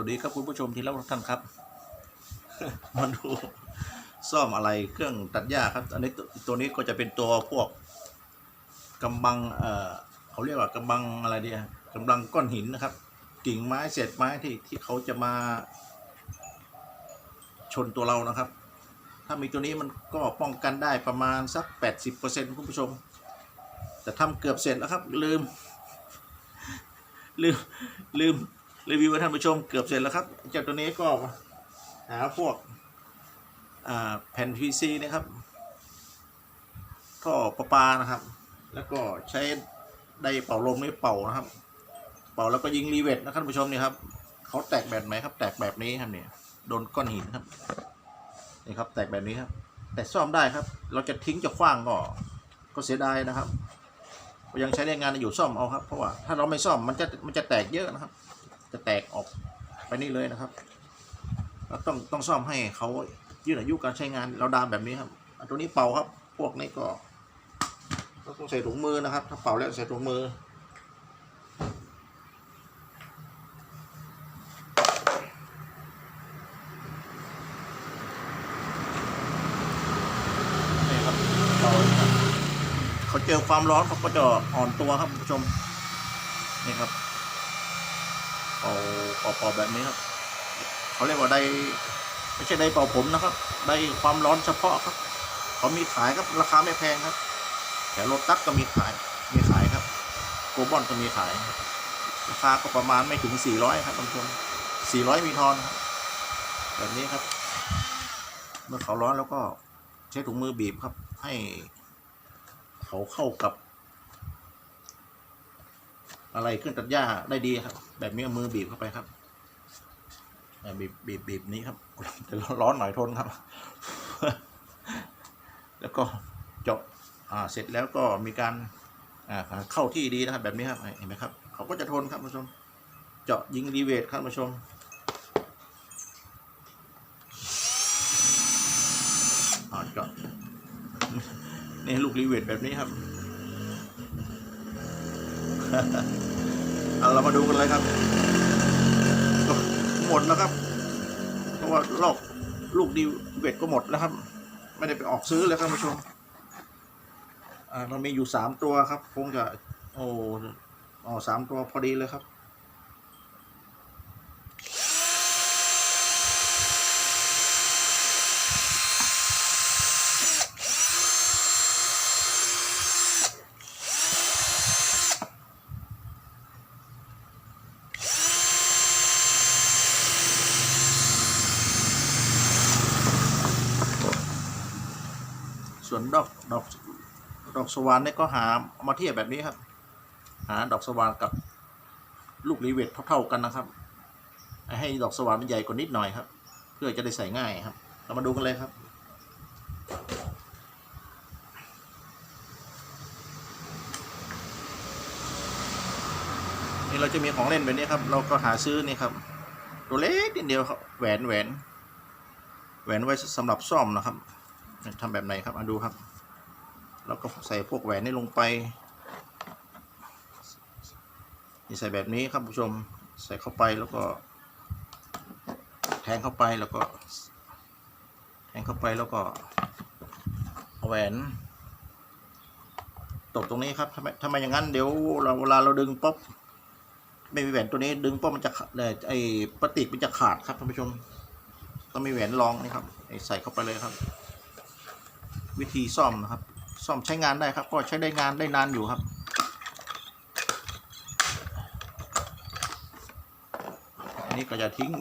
วัสดีครับคุณผู้ชมที่รักทุกท่านครับ มาดูซ่อมอะไรเครื่องตัดหญ้าครับ อันนี้ตัวนี้ก็จะเป็นตัวพวกกำบังเอ่อเขาเรียกว่ากำบังอะไรดีกำลังก้อนหินนะครับ กิ่งไม้เศษไม้ที่ที่เขาจะมา ชนตัวเรานะครับ ถ้ามีตัวนี้มันก็ป้องกันได้ประมาณสัก 80%คุณผู้ชม แต่ทำเกือบเสร็จแล้วครับ ลืม ลืมลืม รีวิวให้ท่านผู้ชมเกือบเสร็จแล้วครับเจ้าตัวนี้ก็หาพวกแผ่น PVC นะครับท่อประปานะครับ แล้วก็ใช้ไดเป่าลมนี่เป่านะครับ เป่าแล้วก็ยิงรีเวทนะท่านผู้ชมนี่ครับเขาแตกแบบไหนครับ แตกแบบนี้ครับเนี่ยโดนก้อนหินครับนี่ครับ แตกแบบนี้ครับ แต่ซ่อมได้ครับ เราจะทิ้งจะคว้างก็ก็เสียดายนะครับยังใช้ได้งานอยู่ซ่อมเอาครับเพราะว่าถ้าเราไม่ซ่อมมันจะมันจะแตกเยอะนะครับ จะแตกออกไปนี่เลยนะครับเราต้องต้องซ่อมให้เขายืดอายุการใช้งานเราดามแบบนี้ครับอันตัวนี้เป่าครับ พวกนี้ก็ต้องใส่ถุงมือนะครับ ถ้าเป่าแล้วใส่ถุงมือเป่าเลยครับเขาเจอความร้อนเขาก็จะอ่อนตัวครับคุณผู้ชมนี่ครับ เอาเป่าเป่าแบบนี้ครับเขาเรียกว่าได้ไม่ใช่ไดเป่าผมนะครับ ได้ความร้อนเฉพาะครับเขามีขายครับราคาไม่แพงครับแถวโรตัสก็มีขายมีขายครับโกบอนก็มีขาย ราคาก็ประมาณไม่ถึง 400 ครับท่านผู้ชม 400 มีทอนครับแบบนี้ครับ เมื่อเขาร้อนแล้วก็ใช้ถุงมือบีบครับ ให้เขาเข้ากับ อะไรเครื่องตัดหญ้าได้ดีครับ แบบนี้เอามือบีบเข้าไปครับบีบบีบบีบนี้ครับแต่ร้อนหน่อยทนครับ แล้วก็เจาะอ่าเสร็จแล้วก็มีการอ่าเข้าที่ดีนะครับ แบบนี้ครับเห็นไหมครับเขาก็จะทนครับผู้ชม เจาะยิงรีเวทครับผู้ชมอ่าเจาะนี่ลูกรีเวทแบบนี้ครับ เอาเรามาดูกันเลยครับ หมดแล้วครับ เพราะว่าลอกลูกดีเวทก็หมดแล้วครับ ไม่ได้ไปออกซื้อเลยครับท่านผู้ชมอ่าเรามีอยู่สามตัวครับ คงจะ โอ้อ๋อสามตัวพอดีเลยครับ ส่ วนดอกดอกดอกสวานเนี่ยก็หาเอามาเทียบแบบนี้ครับ หาดอกสวานกับลูกรีเวทเท่าๆกันนะครับ ให้ดอกสวานมันใหญ่กว่านิดหน่อยครับ เพื่อจะได้ใส่ง่ายครับ เรามาดูกันเลยครับนี่เราจะมีของเล่นแบบนี้ครับ เราก็หาซื้อนี่ครับ ตัวเล็กนิดเดียวครับแหวนแหวนแหวนไว้สำหรับซ่อมนะครับ ทำแบบไหนครับมาดูครับ แล้วก็ใส่พวกแหวนนี่ลงไปนี่ใส่แบบนี้ครับผู้ชมใส่เข้าไปแล้วก็ แทงเข้าไปแล้วก็ แทงเข้าไปแล้วก็แหวนตกตรงนี้ครับทำไมทำไมอย่างนั้นเดี๋ยวเราเวลาเราดึงป๊อบไม่มีแหวนตัวนี้ดึงป๊อบมันจะเลยไอ้ปฏิกมันจะขาดครับท่านผู้ชมต้องมีแหวนรองนี่ครับใส่เข้าไปเลยครับ วิธีซ่อมนะครับ ซ่อมใช้งานได้ครับ ก็ใช้ได้งานได้นานอยู่ครับอันนี้ก็จะทิ้ง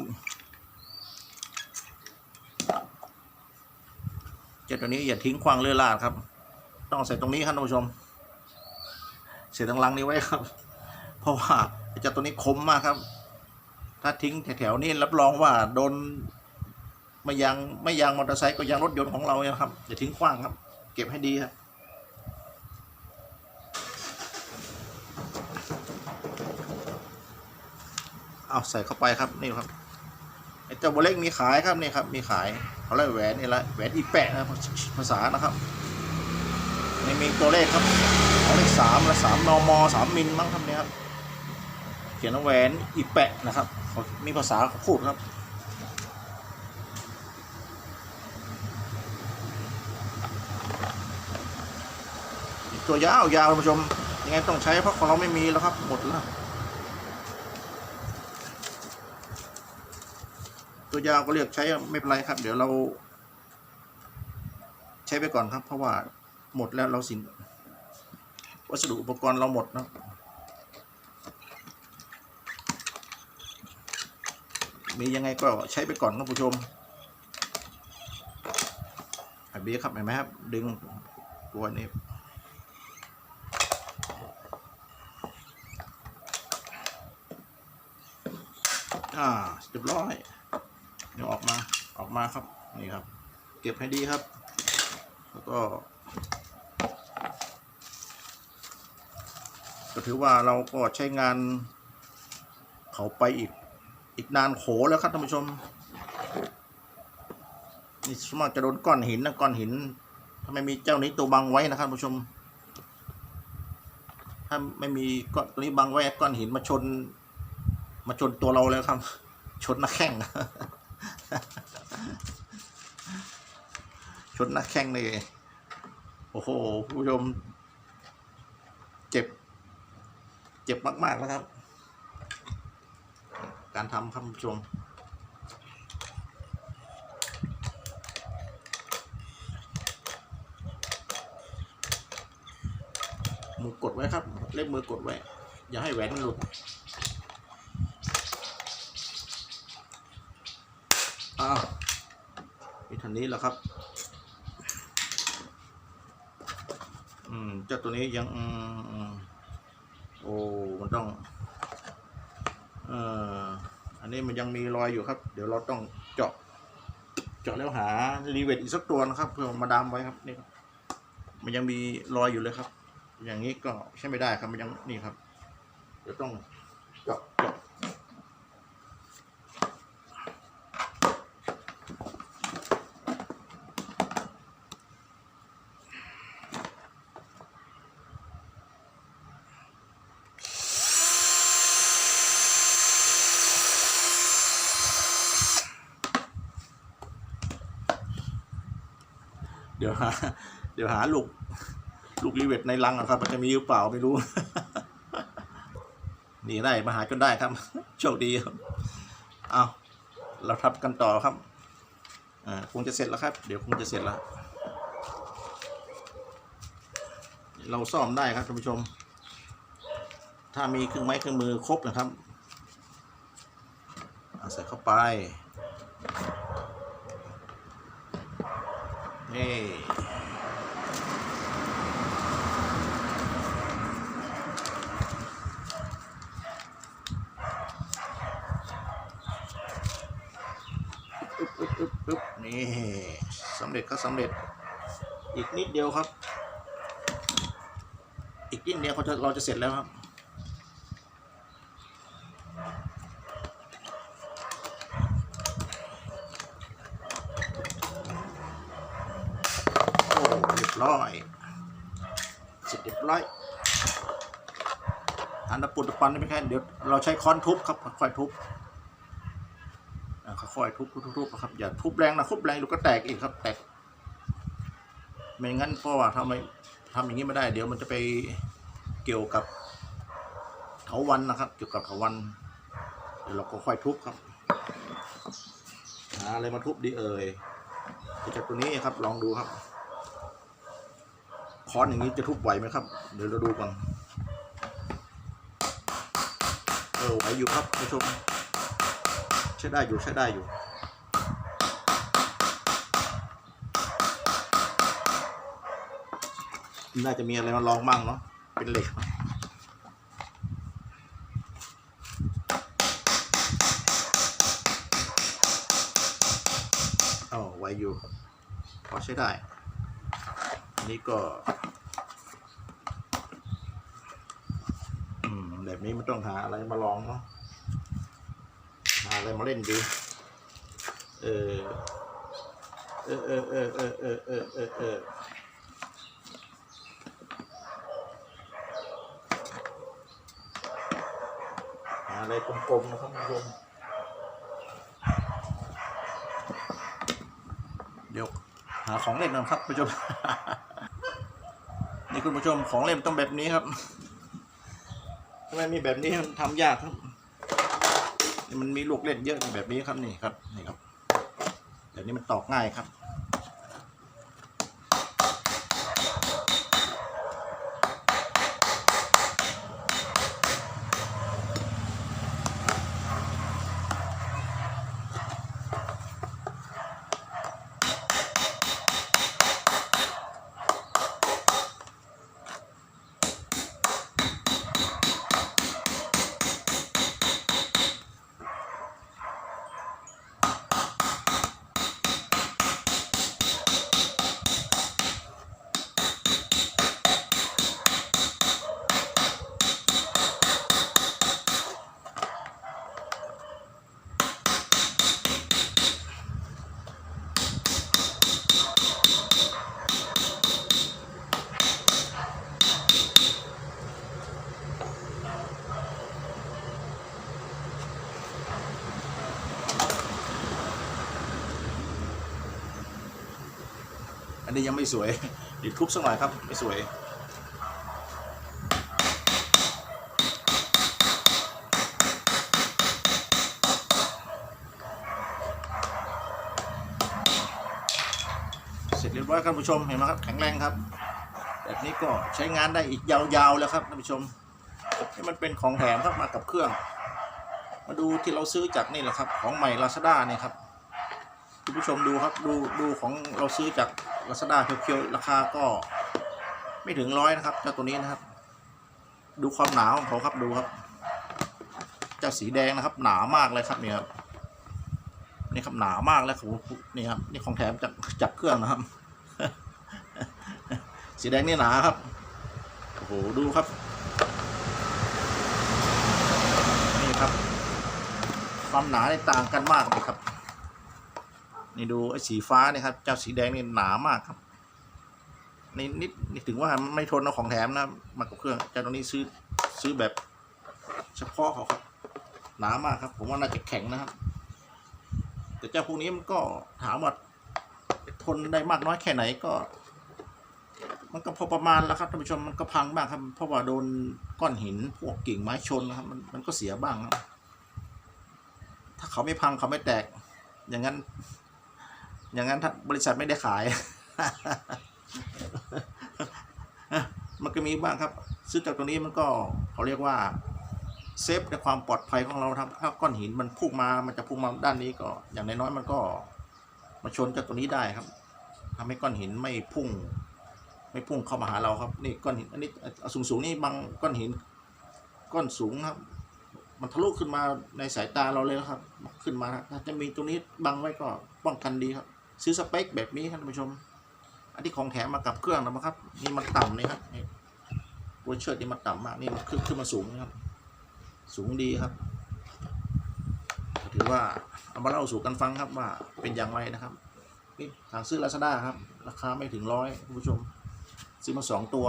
เจ้าตัวนี้อย่าทิ้งควางเลื่อลาดครับ ต้องใส่ตรงนี้ครับท่านผู้ชมเสียตรงลังนี้ไว้ครับ เพราะว่าเจ้าตัวนี้คมมากครับ ถ้าทิ้งแถวๆนี้รับรองว่าโดน ไม่ยางไม่ยางมอเตอร์ไซค์ก็ยางรถยนต์ของเราเนี่ยครับอย่าทิ้งขว้างครับ เก็บให้ดีครับเอาใส่เข้าไปครับนี่ครับไอ้เจ้าโบเล็กมีขายครับนี่ครับมีขายเขาเรียกแหวนนี่แหละแหวนอีแปะนะภาษานะครับนี่มีตัวเลขครับเขาเลขสามละสามนมสามมิลมั้งครับเนี่ยครับเขียนว่าแหวนอีแปะนะครับเขามีภาษาเขาพูดครับ ตัวยาวยาวท่านผู้ชม ยังไงต้องใช้เพราะของเราไม่มีแล้วครับ หมดแล้ว ตัวยาวก็เรียกใช้ไม่เป็นไรครับ เดี๋ยวเรา ใช้ไปก่อนครับ เพราะว่าหมดแล้วเราสินวัสดุอุปกรณ์เราหมดนะมียังไงก็ใช้ไปก่อนครับผู้ชมไอ้เบี้ยครับเห็นไหมครับ ดึงตัวนี้ อ่า เรียบร้อย เดี๋ยวออกมาออกมาครับนี่ครับ เก็บให้ดีครับ แล้วก็ ก็ถือว่าเราก็ใช้งาน เขาไปอีกอีกนานโขแล้วครับท่านผู้ชมนี่สมมติจะโดนก้อนหินนะก้อนหินถ้าไม่มีเจ้านี้ตัวบังไว้นะครับท่านผู้ชม ถ้าไม่มีก้อนตัวนี้บังไว้ก้อนหินมาชน มาชนตัวเราแล้วครับ ชนหน้าแข้งชนหน้าแข้งเลยโอ้โหผู้ชม เจ็บ เจ็บมาก ๆ แล้วครับ การทำครับผู้ชมมือกดไว้ครับ เล็บมือกดไว้ อย่าให้แหวนมันหลุด นนี้แหล้วครับ อืมเจ้าตัวนี้ยังอืมโอ้มันต้อง เอ่ออันนี้มันยังมีรอยอยู่ครับ เดี๋ยวเราต้องเจาะ เจาะแล้วหารีเวทอีกสักตัวนะครับเพื่อมาดามไว้ครับนี่ครับ มันยังมีรอยอยู่เลยครับ อย่างนี้ก็ใช้ไม่ได้ครับมันยังนี่ครับ เดี๋ยวต้องเจาะเจาะ ดี๋ยวหา เดี๋ยวหาลูก ลูกรีเวทในรังอะครับ มันจะมีหรือเปล่าไม่รู้ นี่ได้มาหาจนได้ครับ โชคดีครับ เอาเราทำกันต่อครับ อ่าคงจะเสร็จแล้วครับ เดี๋ยวคงจะเสร็จแล้ว เราซ่อมได้ครับท่านผู้ชม ถ้ามีเครื่องไม้เครื่องมือครบนะครับใส่เข้าไป นี่ปึ๊บนี่สำเร็จก็สำเร็จ อีกนิดเดียวครับ อีกนิดเดียวเขาจะเราจะเสร็จแล้วครับ โอ้เร้อยเสร็จเรียบร้อยอันตะปุตตะปันไม่แค่เดี๋ยวเราใช้ค้อนทุบครับค่อยทุบอ่าค่อยทุบทุบทุบนะครับอย่าทุบแรงนะทุบแรงเดูก็แตกอีกครับแตกไม่งั้นเพราะว่าทำไมทำอย่างนี้ไม่ได้ เดี๋ยวมันจะไปเกี่ยวกับเถาวันนะครับ เกี่ยวกับเถาวันเดี๋ยวเราก็ค่อยทุบครับหาอะไรมาทุบดีเอ่ยจากตัวนี้ครับลองดูครับ ค้อนอย่างนี้จะทุบไหวไหมครับ เดี๋ยวเราดูก่อนเออไหวอยู่ครับผู้ชมใช้ได้อยู่ใช้ได้อยู่น่าจะมีอะไรมาลองบ้างเนาะเป็นเหล็กอ๋อไหวอยู่พอใช้ได้นนี้ก็ อืม แบบนี้มันต้องหาอะไรมาลองเนาะหาอะไรมาเล่นดี เออ เออเออเออเออเออเออเออเออหาอะไรกลมๆนะครับคุณผู้ชมเดี๋ยวหาของเล่นกันครับคุณผู้ชมนี่คุณผู้ชมของเล่นต้องแบบนี้ครับ ทำไมมีแบบนี้มันทำยากครับ มันมีลูกเล่นเยอะแบบนี้ครับนี่ครับนี่ครับแบบนี้มันตอกง่ายครับ สวยดี๋ยวทุบสักหน่อยครับ ไม่สวยเสร็จเรียบร้อยครับท่านผู้ชมเห็นไหมครับแข็งแรงครับ แบบนี้ก็ใช้งานได้อีกยาวๆแล้วครับท่านผู้ชมนี่มันเป็นของแถมครับมากับเครื่อง มาดูที่เราซื้อจากนี่แหละครับ ของใหม่ลาซาด้าเนี่ยครับคุณผู้ชมดูครับดูดูของเราซื้อจาก ลาซาด้าเพียวๆราคาก็ไม่ถึงร้อยนะครับเจ้าตัวนี้นะครับ ดูความหนาของเขาครับดูครับ เจ้าสีแดงนะครับ หนามากเลยครับเนี่ยครับนี่ครับหนามากแล้วครับนี่ครับนี่ของแถมจากจากเครื่องนะครับ สีแดงนี่หนาครับโอ้โหดูครับ นี่ครับ ความหนาในต่างกันมากเลยครับ นี่ดูไอ้สีฟ้าเนี่ยครับ เจ้าสีแดงนี่หนามากครับนี่นิดนี่ถึงว่าไม่ทนเอาของแถมนะมากับเครื่องเจ้าตัวนี้ซื้อซื้อแบบเฉพาะเขาครับ หนามากครับ ผมว่าน่าจะแข็งนะครับ แต่เจ้าพวกนี้มันก็ถามว่าทนได้มากน้อยแค่ไหนก็ มันก็พอประมาณแล้วครับท่านผู้ชมมันก็พังบ้างครับ เพราะว่าโดนก้อนหินพวกกิ่งไม้ชนนะครับ มันมันก็เสียบ้างครับ ถ้าเขาไม่พังเขาไม่แตก อย่างนั้น อย่างนั้นถ้าบริษัทไม่ได้ขาย มันก็มีบ้างครับ ซื้อจากตรงนี้มันก็เขาเรียกว่าเซฟในความปลอดภัยของเราครับถ้าก้อนหินมันพุ่งมา มันจะพุ่งมาด้านนี้ก็อย่างน้อยๆมันก็มาชนกับตัวนี้ได้ครับทำให้ก้อนหินไม่พุ่ง ไม่พุ่งเข้ามาหาเราครับ นี่ก้อนหินอันนี้สูงสูงๆนี่บางก้อนหิน ก้อนสูงครับ มันทะลุขึ้นมาในสายตาเราเลยครับ ขึ้นมาถ้าจะมีตรงนี้บังไว้ก็ป้องกันดีครับ ซื้อสเปคแบบนี้ครับท่านผู้ชม อันที่ของแถมมากับเครื่องนะครับ นี่มันต่ำนี่ครับนี่ตัวเชิดนี่มันต่ำมาก นี่มันขึ้นขึ้นมาสูงนะครับ สูงดีครับ ถือว่าเอามาเล่าสู่กันฟังครับว่าเป็นอย่างไรนะครับ นี่ทางซื้อลาซาด้าครับ ราคาไม่ถึงร้อยคุณผู้ชม ซื้อมาสองตัว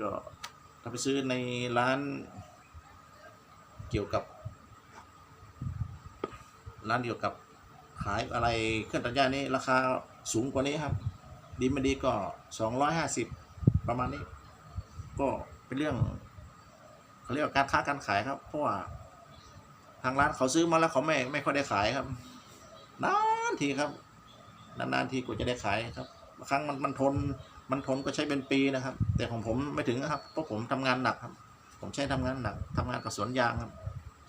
ก็ถ้าไปซื้อในร้านเกี่ยวกับร้านเกี่ยวกับ ขายอะไรเครื่องตัดหญ้านี่ราคาสูงกว่านี้ครับ ดีไม่ดีก็สองร้อยห้าสิบประมาณนี้ ก็เป็นเรื่องเขาเรียกว่าการค้าการขายครับ เพราะว่าทางร้านเขาซื้อมาแล้วเขาไม่ไม่ค่อยได้ขายครับนานทีครับนานๆทีกว่าจะได้ขายครับบางครั้งมันมันทนมันทนก็ใช้เป็นปีนะครับ แต่ของผมไม่ถึงนะครับเพราะผมทำงานหนักครับ ผมใช้ทำงานหนักทำงานกับสวนยางครับ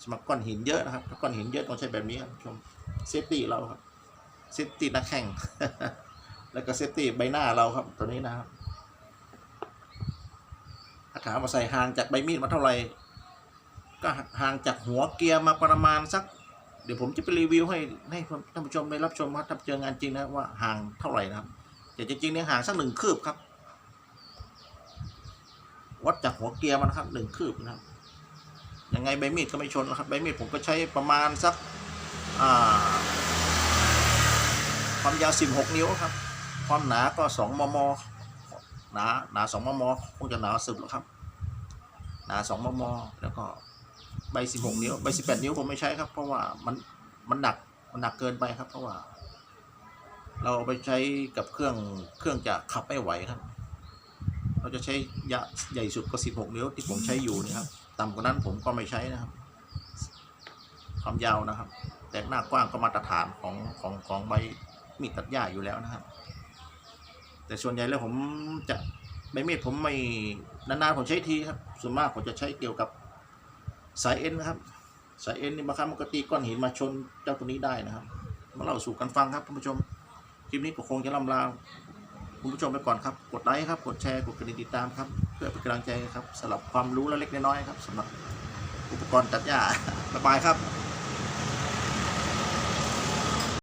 สมัครก้อนหินเยอะนะครับ ถ้าก้อนหินเยอะต้องใช้แบบนี้ครับชมเซฟตี้เราครับเซฟตี้นักแข่ง แล้วก็เซฟตี้ใบหน้าเราครับ ตัวนี้นะครับถ้าถามว่าใส่ห่างจากใบมีดมาเท่าไหร่ก็ห่างจากหัวเกียร์มาประมาณสัก เดี๋ยวผมจะไปรีวิวให้ให้ท่านผู้ชมได้รับชมว่าถ้าเจองานจริงนะว่าห่างเท่าไหร่นะครับแต่จริงๆเนี่ยห่างสักหนึ่งคืบครับ วัดจากหัวเกียร์มันครับหนึ่งคืบนะครับ ยังไงใบมีดก็ไม่ชนนะครับใบมีดผมก็ใช้ประมาณสักความยาว 16 นิ้วครับ ความหนาก็ 2 มม หนาหนา 2 มม คงจะหนาสุดแล้วครับ หนา 2 มม แล้วก็ใบสิบหกนิ้ว ใบสิบแปดนิ้วผมไม่ใช้ครับ เพราะว่ามันมันหนัก มันหนักเกินไปครับ เพราะว่า เราเอาไปใช้กับเครื่องเครื่องจะขับไม่ไหวครับ เราจะใช้ยะใหญ่สุดก็สิบหกนิ้วที่ผมใช้อยู่นะครับ ต่ำกว่านั้นผมก็ไม่ใช้นะครับ ความยาวนะครับ แต่หน้ากว้างก็มาตรฐานของของของใบมีดตัดหญ้าอยู่แล้วนะครับ แต่ส่วนใหญ่แล้วผมจะใบมีดผมไม่นานๆผมใช้ทีครับ ส่วนมากผมจะใช้เกี่ยวกับสายเอ็นนะครับ สายเอ็นนี่บางครั้งมันก็ตีก้อนหินมาชนเจ้าตัวนี้ได้นะครับ มาเล่าสู่กันฟังครับท่านผู้ชม คลิปนี้ก็คงจะลำลา คุณผู้ชมไปก่อนครับ กดไลค์ครับ กดแชร์ กดกระดิ่งติดตามครับ เพื่อเป็นกำลังใจครับสำหรับความรู้เล็กๆน้อยๆครับสำหรับอุปกรณ์ตัดหญ้าบ๊ายบายครับ